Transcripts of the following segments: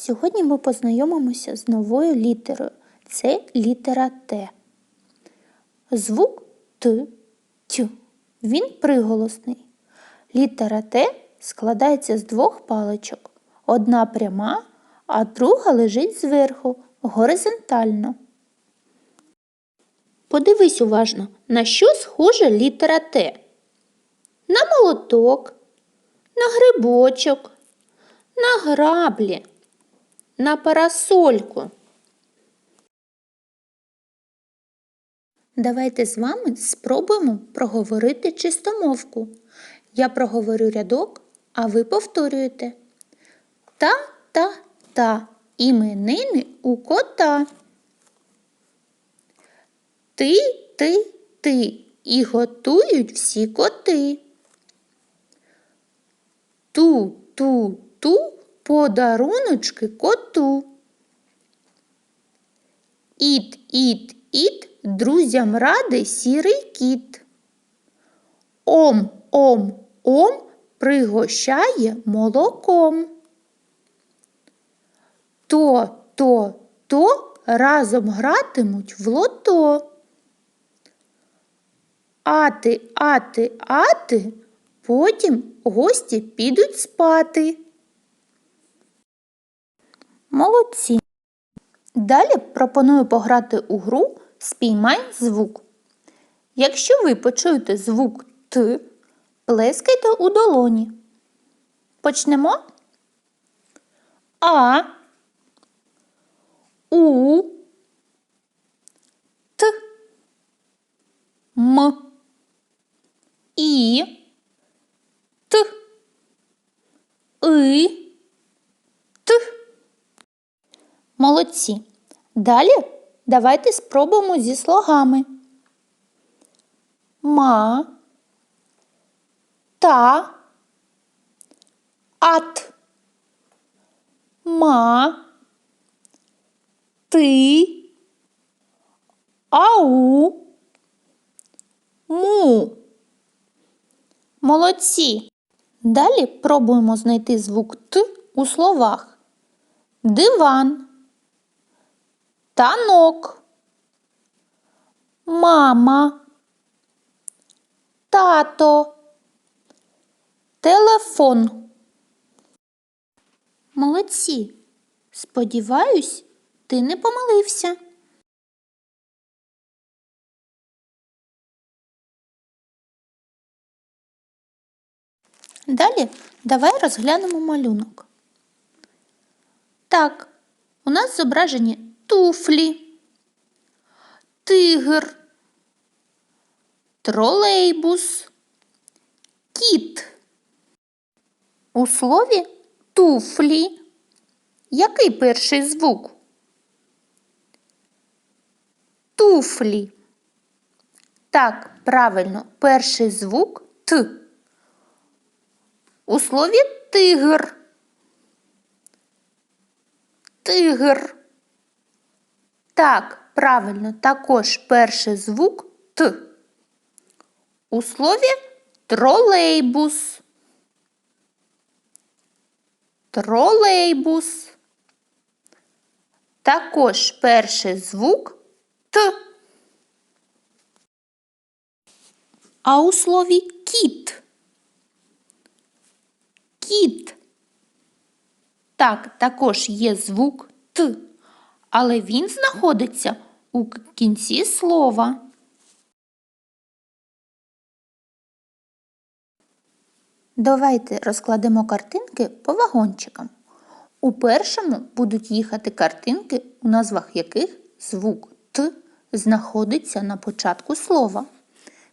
Сьогодні ми познайомимося з новою літерою. Це літера Т. Звук Т, Т. Він приголосний. Літера Т складається з двох паличок. Одна пряма, а друга лежить зверху, горизонтально. Подивись уважно, на що схожа літера Т. На молоток, на грибочок, на граблі, на парасольку. Давайте з вами спробуємо проговорити чистомовку. Я проговорю рядок, а ви повторюєте. Та-та-та іменини у кота. Ти, ти, ти і готують всі коти. Ту, ту, ту подаруночки коту. Іт, іт, іт, друзям радий сірий кіт. Ом, ом, ом пригощає молоком. То, то, то разом гратимуть в лото. Ати, ати, ати, потім гості підуть спати. Молодці. Далі пропоную пограти у гру Спіймай звук. Якщо ви почуєте звук Т, плескайте у долоні. Почнемо. А, У, Т, М, І, Т, И, Т. Молодці. Далі давайте спробуємо зі слогами. Ма, та, ат, ма, ти, ау, му. Молодці. Далі пробуємо знайти звук Т у словах. Диван, танок, мама, тато, телефон. Молодці. Сподіваюсь, ти не помилився. Далі давай розглянемо малюнок. Так, у нас зображені туфлі, тигр, тролейбус, кіт. У слові туфлі. Який перший звук? Туфлі. Так, правильно, перший звук Т. У слові тигр. Тигр. Так, правильно, також перший звук Т. У слові тролейбус. Тролейбус. Також перший звук Т. А у слові кіт. Кіт. Так, також є звук Т, але він знаходиться у кінці слова. Давайте розкладемо картинки по вагончикам. У першому будуть їхати картинки, у назвах яких звук Т знаходиться на початку слова.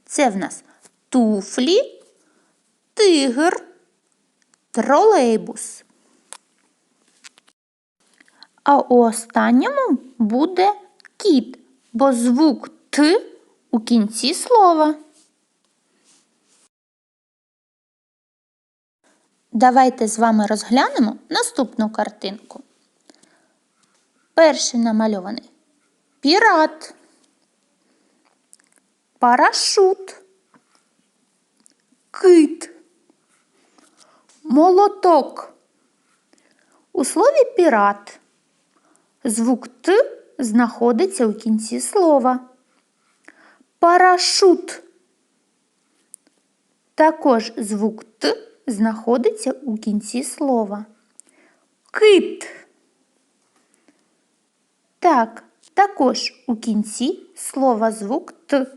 Це в нас туфлі, тигр, тролейбус. А у останньому буде кіт, бо звук Т у кінці слова. Давайте з вами розглянемо наступну картинку. Перший намальований пірат, парашут, кит, молоток, У слові пірат звук Т знаходиться у кінці слова. Парашут. Також звук Т знаходиться у кінці слова. Кит. Так, також у кінці слова звук Т.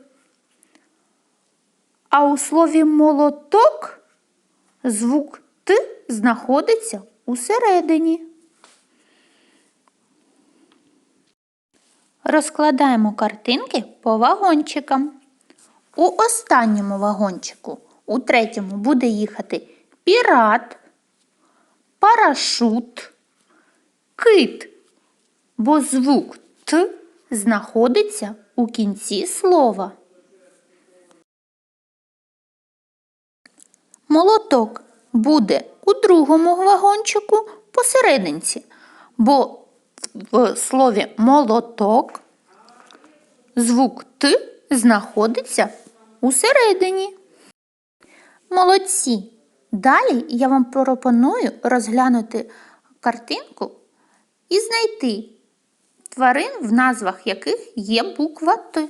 А у слові молоток звук Т знаходиться усередині. Розкладаємо картинки по вагончикам. У останньому вагончику, у третьому, буде їхати пірат, парашут, кит, бо звук Т знаходиться у кінці слова. Молоток буде у другому вагончику посерединці, бо в слові молоток звук Т знаходиться усередині. Молодці! Далі я вам пропоную розглянути картинку і знайти тварин, в назвах яких є буква Т.